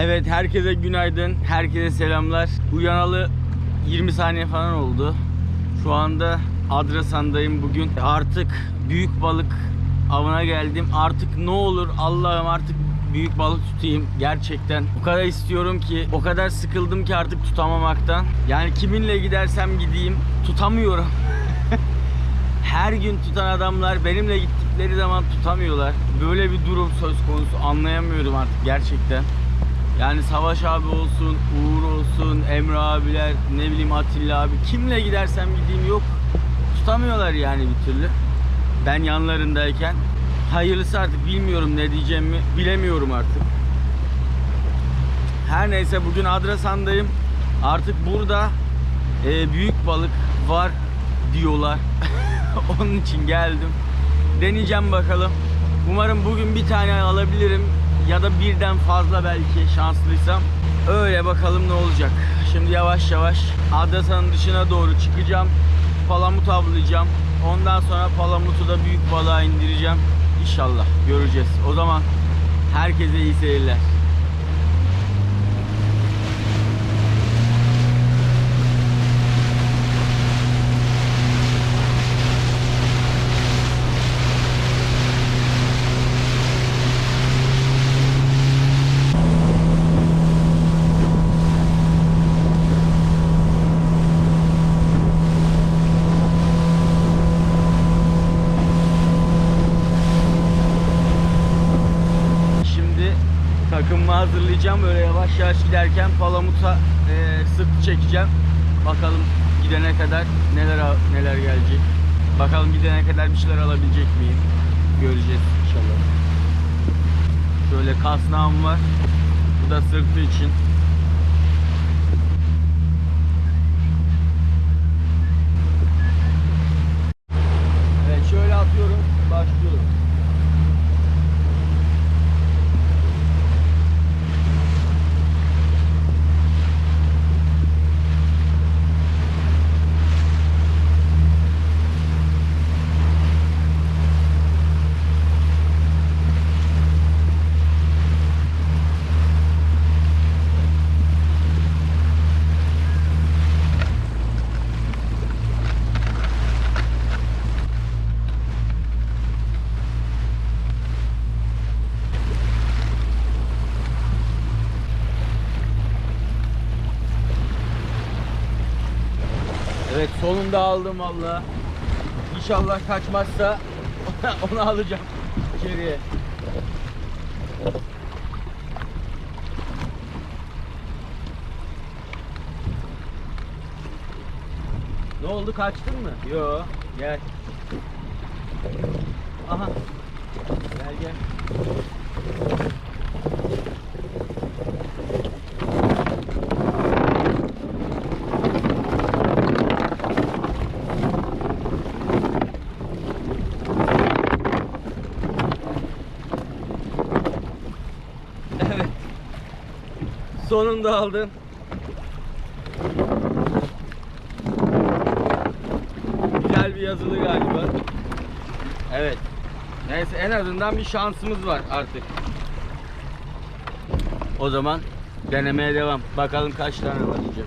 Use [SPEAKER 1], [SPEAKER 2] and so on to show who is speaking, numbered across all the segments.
[SPEAKER 1] Evet herkese günaydın. Herkese selamlar. Uyanalı 20 saniye falan oldu. Şu anda Adrasan'dayım bugün. Artık büyük balık avına geldim. Artık ne olur Allah'ım artık büyük balık tutayım gerçekten. O kadar istiyorum ki, o kadar sıkıldım ki artık tutamamaktan. Yani kiminle gidersem gideyim tutamıyorum. Her gün tutan adamlar benimle gittikleri zaman tutamıyorlar. Böyle bir durum söz konusu anlayamıyorum artık gerçekten. Yani Savaş abi olsun, Uğur olsun, Emre abiler, ne bileyim Atilla abi kimle gidersem gideyim yok. Tutamıyorlar yani bir türlü. Ben yanlarındayken. Hayırlısı artık bilmiyorum ne diyeceğimi bilemiyorum artık. Her neyse bugün Adrasan'dayım. Artık burada e, büyük balık var diyorlar. Onun için geldim. Deneyeceğim bakalım. Umarım bugün bir tane alabilirim ya da birden fazla belki şanslıysam. Öyle bakalım ne olacak. Şimdi yavaş yavaş Adrasan'ın dışına doğru çıkacağım. Palamut avlayacağım. Ondan sonra palamutu da büyük balığa indireceğim. İnşallah göreceğiz. O zaman herkese iyi seyirler. Şimdi takımımı hazırlayacağım. Böyle yavaş yavaş giderken palamuta e, sırt çekeceğim. Bakalım gidene kadar neler neler gelecek. Bakalım gidene kadar bir şeyler alabilecek miyim? Göreceğiz inşallah. Şöyle kasnağım var. Bu da sırtı için. Evet şöyle atıyorum. Başlıyorum. Sonunda aldım valla. İnşallah kaçmazsa onu alacağım içeriye. Ne oldu kaçtın mı? Yo gel. Aha. Gel gel. Evet. Sonunda aldın. Güzel bir yazılı galiba. Evet. Neyse en azından bir şansımız var artık. O zaman denemeye devam. Bakalım kaç tane varacak.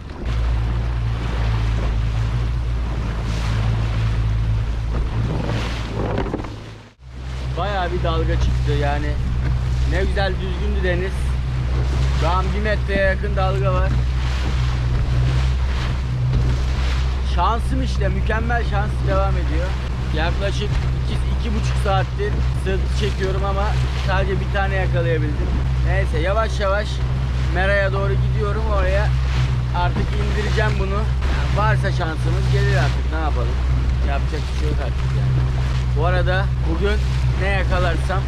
[SPEAKER 1] Bayağı bir dalga çıktı yani. Ne güzel düzgündü deniz. An bir metreye yakın dalga var. Şansım işte mükemmel şans devam ediyor. Yaklaşık iki, iki buçuk saattir sırt çekiyorum ama sadece bir tane yakalayabildim. Neyse yavaş yavaş Mera'ya doğru gidiyorum oraya artık indireceğim bunu. Yani varsa şansımız gelir artık ne yapalım. Yapacak bir şey yok artık yani. Bu arada bugün ne yakalarsam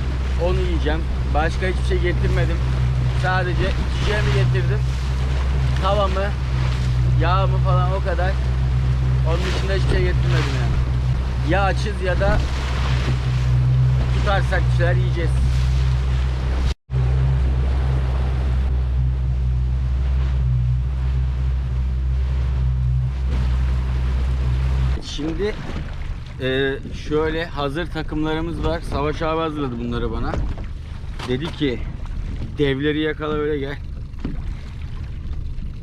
[SPEAKER 1] onu yiyeceğim. Başka hiçbir şey getirmedim. Sadece içeceğimi getirdim. Tavamı, yağımı falan o kadar. Onun dışında hiçbir şey getirmedim yani. Ya açız ya da tutarsak bir şeyler yiyeceğiz. Şimdi e, şöyle hazır takımlarımız var. Savaş abi hazırladı bunları bana. Dedi ki devleri yakala öyle gel.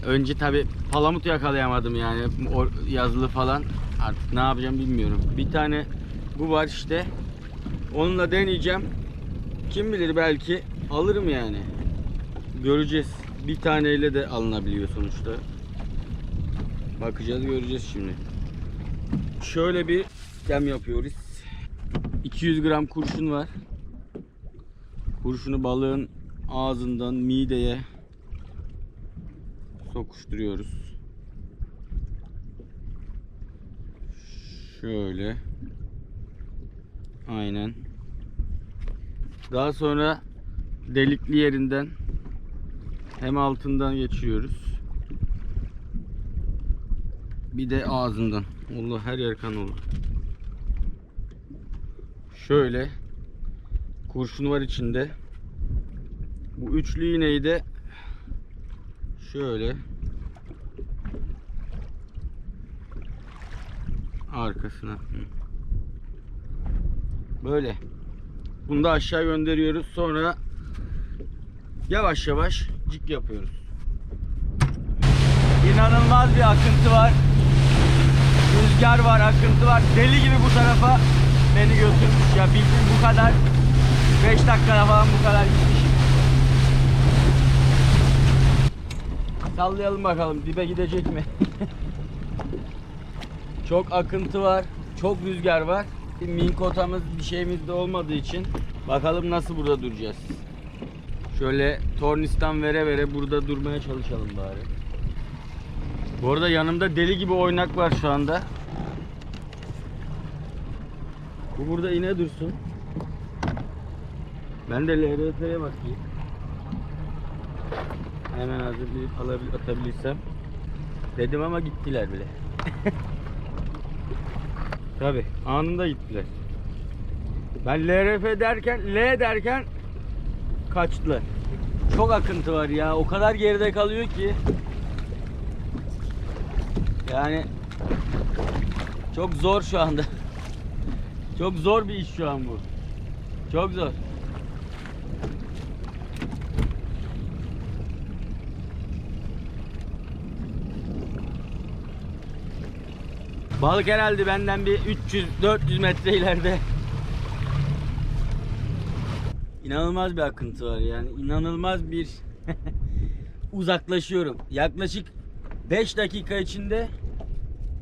[SPEAKER 1] Önce tabi palamut yakalayamadım yani o yazılı falan. Artık ne yapacağım bilmiyorum. Bir tane bu var işte. Onunla deneyeceğim. Kim bilir belki alırım yani. Göreceğiz. Bir taneyle de alınabiliyor sonuçta. Bakacağız göreceğiz şimdi. Şöyle bir sistem yapıyoruz. 200 gram kurşun var. Kurşunu balığın ağzından mideye sokuşturuyoruz. Şöyle. Aynen. Daha sonra delikli yerinden hem altından geçiriyoruz. Bir de ağzından. Allah her yer kan oldu. Şöyle kurşun var içinde. Bu üçlü iğneyi de şöyle arkasına. Böyle. Bunu da aşağı gönderiyoruz. Sonra yavaş yavaş cik yapıyoruz. İnanılmaz bir akıntı var. Rüzgar var, akıntı var. Deli gibi bu tarafa beni götürmüş ya. Bildiğin bu kadar 5 dakikada falan bu kadar gitmişim. Sallayalım bakalım dibe gidecek mi? çok akıntı var, çok rüzgar var. Minkotamız bir şeyimiz de olmadığı için bakalım nasıl burada duracağız. Şöyle tornistan vere vere burada durmaya çalışalım bari. Bu arada yanımda deli gibi oynak var şu anda. Bu burada ine dursun. Ben de LRF'ye bakayım. Hemen hazırlayıp alabil atabilirsem. Dedim ama gittiler bile. Tabi anında gittiler. Ben LRF derken L derken kaçtılar. Çok akıntı var ya. O kadar geride kalıyor ki. Yani çok zor şu anda. Çok zor bir iş şu an bu. Çok zor. Balık herhalde benden bir 300-400 metre ileride. İnanılmaz bir akıntı var yani. İnanılmaz bir uzaklaşıyorum. Yaklaşık 5 dakika içinde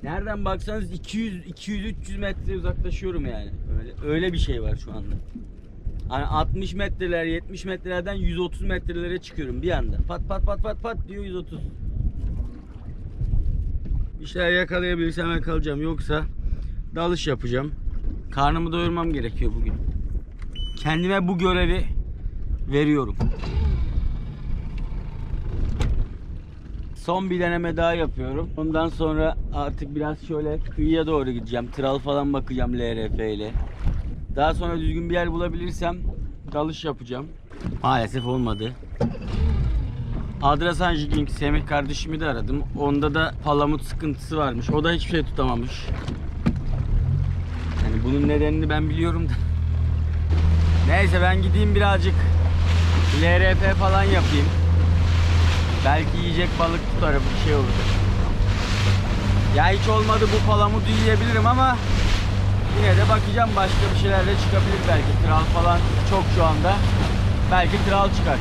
[SPEAKER 1] nereden baksanız 200 200 300 metre uzaklaşıyorum yani. Öyle öyle bir şey var şu anda. Hani 60 metreler 70 metrelerden 130 metrelere çıkıyorum bir anda. Pat pat pat pat pat diyor 130. Bir şeyler yakalayabilirsem yakalayacağım yoksa dalış yapacağım. Karnımı doyurmam gerekiyor bugün. Kendime bu görevi veriyorum. Son bir deneme daha yapıyorum. Ondan sonra artık biraz şöyle kıyıya doğru gideceğim. Tral falan bakacağım LRF ile. Daha sonra düzgün bir yer bulabilirsem dalış yapacağım. Maalesef olmadı. Adrasan Jigging Semih kardeşimi de aradım. Onda da palamut sıkıntısı varmış. O da hiçbir şey tutamamış. Yani bunun nedenini ben biliyorum da. Neyse ben gideyim birazcık LRF falan yapayım. Belki yiyecek balık tutarım bir şey olur. Ya hiç olmadı bu palamudu yiyebilirim ama yine de bakacağım başka bir şeyler de çıkabilir belki. Tral falan çok şu anda. Belki tral çıkar.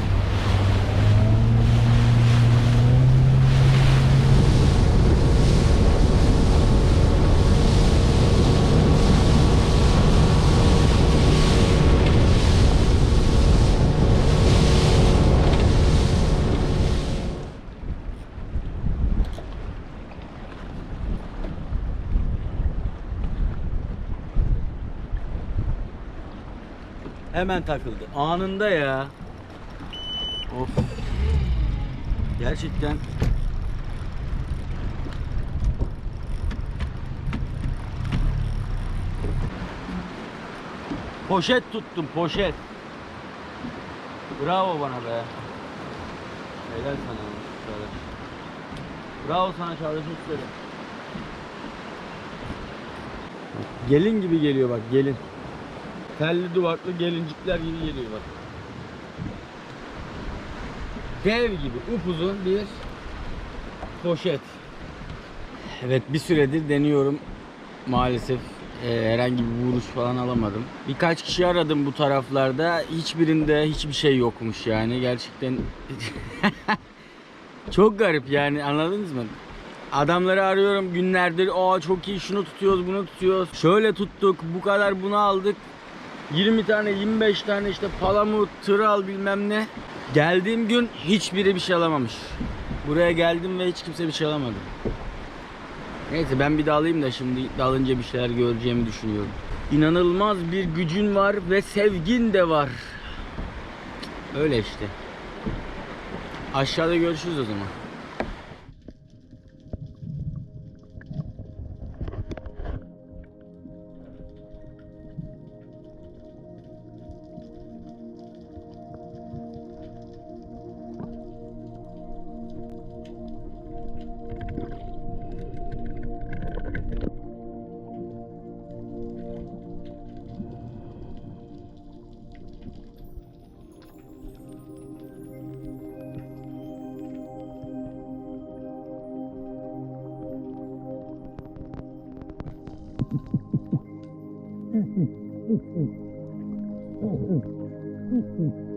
[SPEAKER 1] Hemen takıldı. Anında ya. Of. Gerçekten Poşet tuttum poşet. Bravo bana be. Helal sana Çağdaş. Bravo sana Çağdaş Üstleri. Gelin gibi geliyor bak gelin. Telli duvaklı gelincikler gibi geliyor bak. Dev gibi upuzun bir poşet. Evet bir süredir deniyorum. Maalesef e, herhangi bir vuruş falan alamadım. Birkaç kişi aradım bu taraflarda. Hiçbirinde hiçbir şey yokmuş yani. Gerçekten çok garip yani anladınız mı? Adamları arıyorum günlerdir. Aa çok iyi şunu tutuyoruz bunu tutuyoruz. Şöyle tuttuk bu kadar bunu aldık. 20 tane 25 tane işte palamut, tral bilmem ne. Geldiğim gün hiçbiri bir şey alamamış. Buraya geldim ve hiç kimse bir şey alamadı. Neyse ben bir de alayım da şimdi dalınca bir şeyler göreceğimi düşünüyorum. İnanılmaz bir gücün var ve sevgin de var. Öyle işte. Aşağıda görüşürüz o zaman. 嗯嗯嗯嗯嗯嗯嗯嗯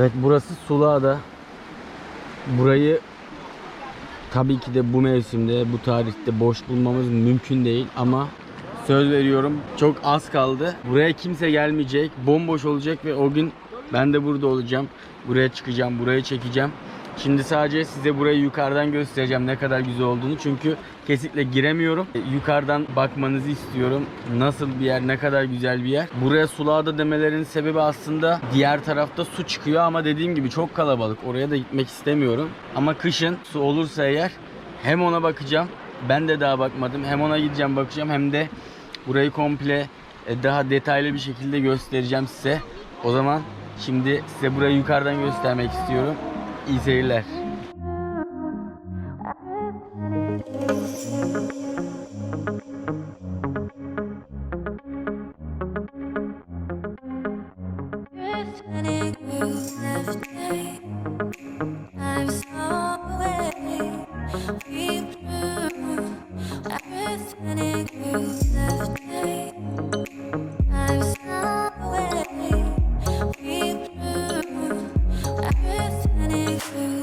[SPEAKER 1] Evet burası Sulağ'da. Burayı tabii ki de bu mevsimde, bu tarihte boş bulmamız mümkün değil ama söz veriyorum çok az kaldı. Buraya kimse gelmeyecek, bomboş olacak ve o gün ben de burada olacağım. Buraya çıkacağım, burayı çekeceğim. Şimdi sadece size burayı yukarıdan göstereceğim ne kadar güzel olduğunu. Çünkü kesinlikle giremiyorum. E, Yukarıdan bakmanızı istiyorum. Nasıl bir yer, ne kadar güzel bir yer. Buraya sulağda demelerinin sebebi aslında diğer tarafta su çıkıyor ama dediğim gibi çok kalabalık. Oraya da gitmek istemiyorum. Ama kışın su olursa eğer hem ona bakacağım. Ben de daha bakmadım. Hem ona gideceğim bakacağım hem de burayı komple e, daha detaylı bir şekilde göstereceğim size. O zaman şimdi size burayı yukarıdan göstermek istiyorum. İyi seyirler.
[SPEAKER 2] you.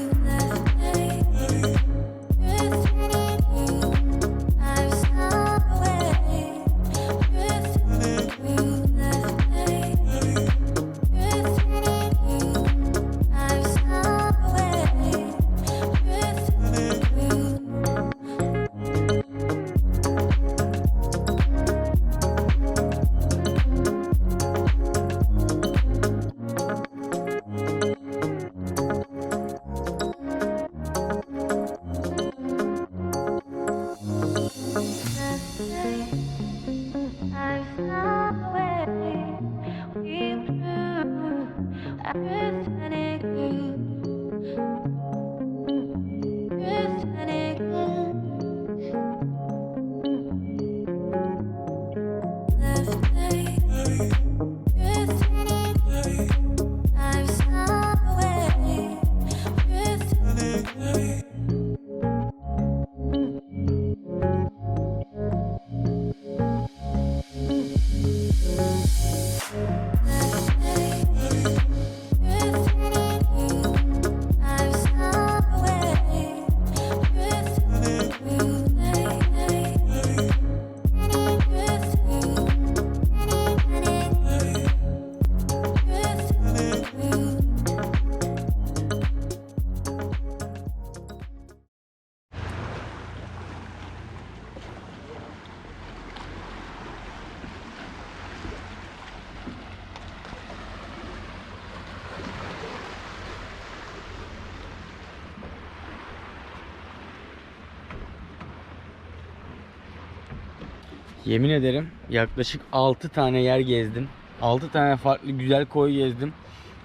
[SPEAKER 1] Yemin ederim yaklaşık 6 tane yer gezdim. 6 tane farklı güzel koy gezdim.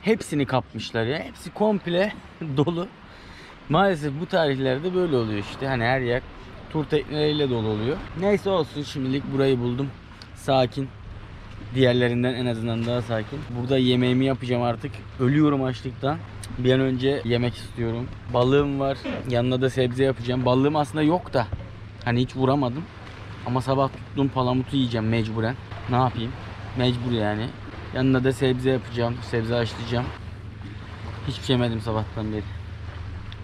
[SPEAKER 1] Hepsini kapmışlar ya. Hepsi komple dolu. Maalesef bu tarihlerde böyle oluyor işte. Hani her yer tur tekneleriyle dolu oluyor. Neyse olsun şimdilik burayı buldum. Sakin. Diğerlerinden en azından daha sakin. Burada yemeğimi yapacağım artık. Ölüyorum açlıktan. Bir an önce yemek istiyorum. Balığım var. Yanına da sebze yapacağım. Balığım aslında yok da. Hani hiç vuramadım. Ama sabah tuttuğum palamutu yiyeceğim mecburen. Ne yapayım? Mecbur yani. Yanına da sebze yapacağım. Sebze haşlayacağım. Hiçbir şey yemedim sabahtan beri.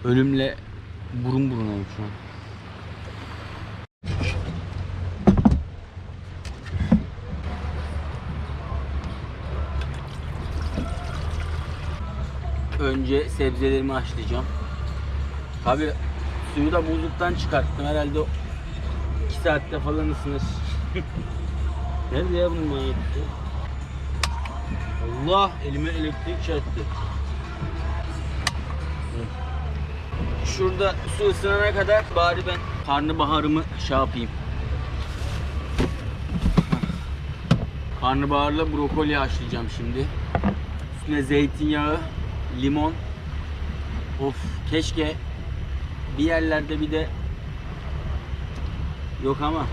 [SPEAKER 1] Ölümle burun burunayım şu an. Önce sebzelerimi haşlayacağım. Tabi suyu da buzluktan çıkarttım. Herhalde 2 saatte falan ısınır. Nerede ya bunun manyaklığı? Allah elime elektrik çarptı. Şurada su ısınana kadar bari ben karnabaharımı şey yapayım. Karnabaharla brokoli haşlayacağım şimdi. Üstüne zeytinyağı, limon. Of keşke bir yerlerde bir de yok ama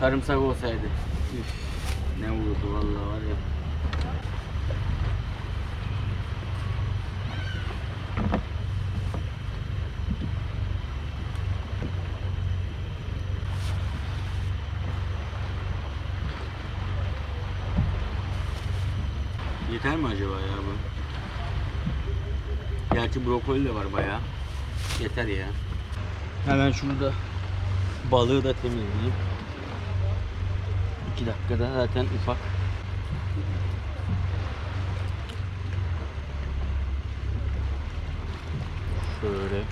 [SPEAKER 1] sarımsak olsaydı. Üf, ne vurdu vallahi var ya. Yeter mi acaba ya bu? Gerçi brokoli de var bayağı. Yeter ya. Hemen şurada balığı da temizleyeyim. 2 dakikada zaten ufak. Şöyle.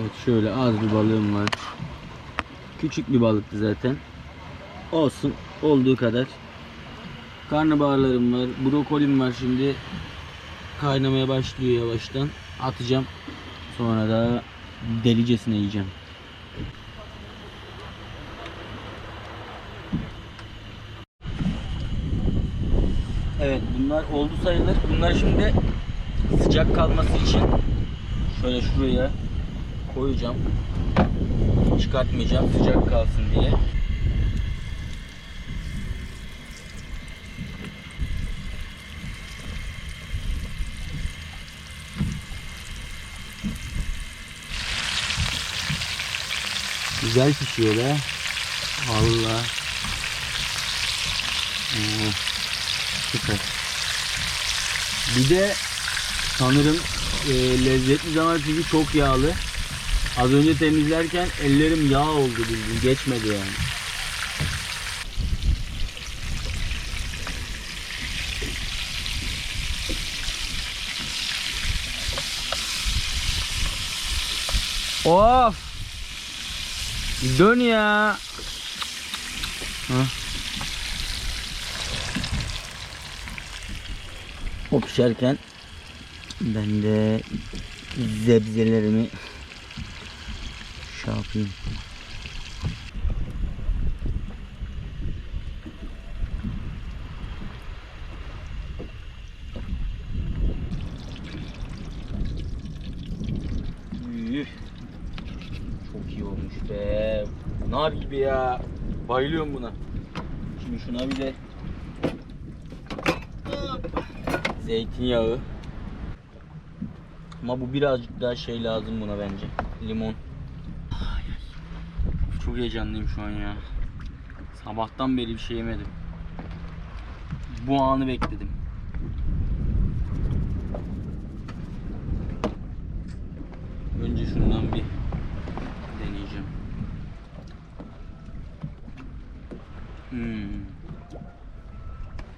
[SPEAKER 1] Evet şöyle az bir balığım var. Küçük bir balıktı zaten. Olsun olduğu kadar. Karnabaharlarım var. Brokolim var şimdi. Kaynamaya başlıyor yavaştan. Atacağım. Sonra da delicesine yiyeceğim. Evet bunlar oldu sayılır. Bunlar şimdi sıcak kalması için şöyle şuraya koyacağım. Çıkartmayacağım sıcak kalsın diye. Güzel pişiyor be. Valla. Oo, süper. Bir de sanırım e, lezzetli zaman çünkü çok yağlı. Az önce temizlerken ellerim yağ oldu bildiğin. Geçmedi yani. Of! Dön ya. Hı. O pişerken ben de zebzelerimi şey yapayım. Üf. Çok iyi olmuş be. Nar gibi ya. Bayılıyorum buna. Şimdi şuna bir de zeytinyağı. Ama bu birazcık daha şey lazım buna bence. Limon. Çok heyecanlıyım şu an ya. Sabahtan beri bir şey yemedim. Bu anı bekledim. Önce şundan bir deneyeceğim. Hmm.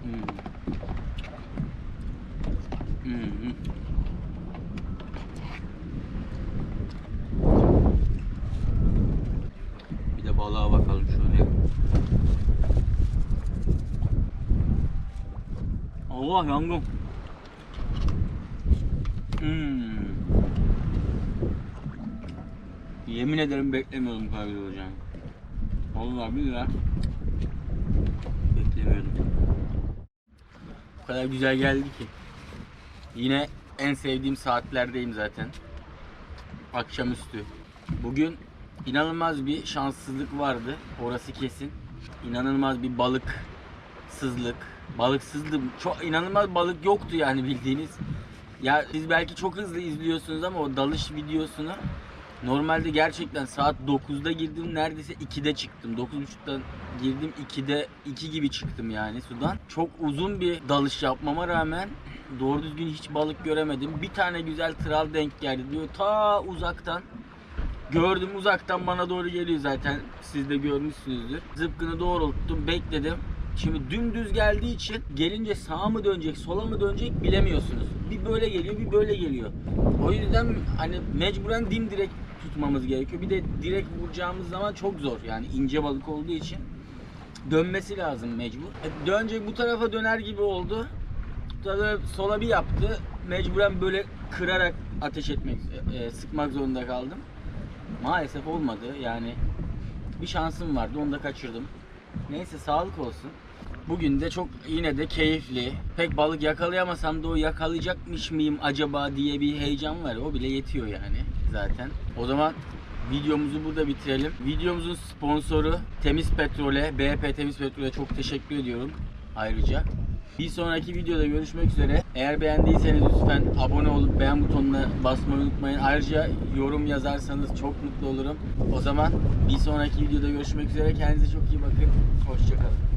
[SPEAKER 1] Hmm. Hmm. Bir de balığa bakalım şöyle. Allah yangın. Hmm. Yemin ederim beklemiyordum olacağını. Vallahi billahi beklemiyordum. Bu kadar güzel geldi ki. Yine en sevdiğim saatlerdeyim zaten. Akşamüstü. Bugün inanılmaz bir şanssızlık vardı. Orası kesin. İnanılmaz bir balıksızlık. Balıksızlık. Çok inanılmaz balık yoktu yani bildiğiniz. Ya siz belki çok hızlı izliyorsunuz ama o dalış videosunu normalde gerçekten saat 9'da girdim neredeyse 2'de çıktım. 9.30'da girdim 2'de 2 gibi çıktım yani sudan. Çok uzun bir dalış yapmama rağmen doğru düzgün hiç balık göremedim. Bir tane güzel tral denk geldi diyor ta uzaktan. Gördüm uzaktan bana doğru geliyor zaten. Siz de görmüşsünüzdür. Zıpkını doğrulttum, bekledim. Şimdi dümdüz geldiği için gelince sağa mı dönecek, sola mı dönecek bilemiyorsunuz. Bir böyle geliyor, bir böyle geliyor. O yüzden hani mecburen dimdirek tutmamız gerekiyor. Bir de direkt vuracağımız zaman çok zor. Yani ince balık olduğu için dönmesi lazım mecbur. E, Dönecek bu tarafa döner gibi oldu. Tabii sola bir yaptı. Mecburen böyle kırarak ateş etmek, e, e, sıkmak zorunda kaldım. Maalesef olmadı. Yani bir şansım vardı. Onu da kaçırdım. Neyse sağlık olsun. Bugün de çok yine de keyifli. Pek balık yakalayamasam da o yakalayacakmış mıyım acaba diye bir heyecan var. O bile yetiyor yani zaten. O zaman videomuzu burada bitirelim. Videomuzun sponsoru Temiz Petrol'e, BP Temiz Petrol'e çok teşekkür ediyorum ayrıca. Bir sonraki videoda görüşmek üzere. Eğer beğendiyseniz lütfen abone olup beğen butonuna basmayı unutmayın. Ayrıca yorum yazarsanız çok mutlu olurum. O zaman bir sonraki videoda görüşmek üzere. Kendinize çok iyi bakın. Hoşçakalın.